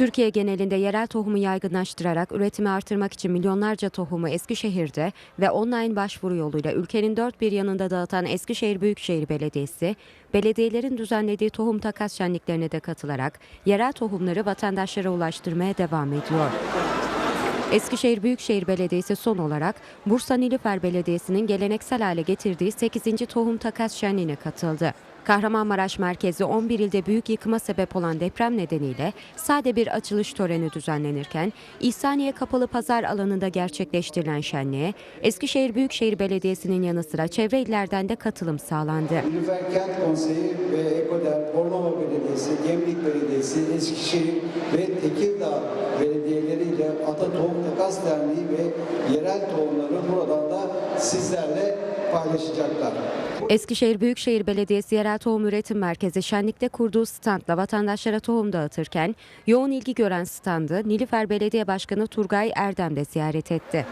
Türkiye genelinde yerel tohumu yaygınlaştırarak üretimi artırmak için milyonlarca tohumu Eskişehir'de ve online başvuru yoluyla ülkenin dört bir yanında dağıtan Eskişehir Büyükşehir Belediyesi, belediyelerin düzenlediği tohum takas şenliklerine de katılarak yerel tohumları vatandaşlara ulaştırmaya devam ediyor. Eskişehir Büyükşehir Belediyesi son olarak Bursa Nilüfer Belediyesi'nin geleneksel hale getirdiği 8. Tohum Takas Şenliği'ne katıldı. Kahramanmaraş merkezi 11 ilde büyük yıkıma sebep olan deprem nedeniyle sade bir açılış töreni düzenlenirken İhsaniye Kapalı Pazar alanında gerçekleştirilen şenliğe Eskişehir Büyükşehir Belediyesi'nin yanı sıra çevre illerden de katılım sağlandı. Nilüfer Kent Konseyi ve Ekoder, Bornova Belediyesi, Gemlik Belediyesi, Eskişehir ve Tekirdağ belediyeleriyle Ata Tohum Takas Derneği ve yerel tohumları buradan da sizlerle paylaşacaklar. Eskişehir Büyükşehir Belediyesi Yerel Tohum Üretim Merkezi şenlikte kurduğu standla vatandaşlara tohum dağıtırken yoğun ilgi gören standı Nilüfer Belediye Başkanı Turgay Erdem de ziyaret etti.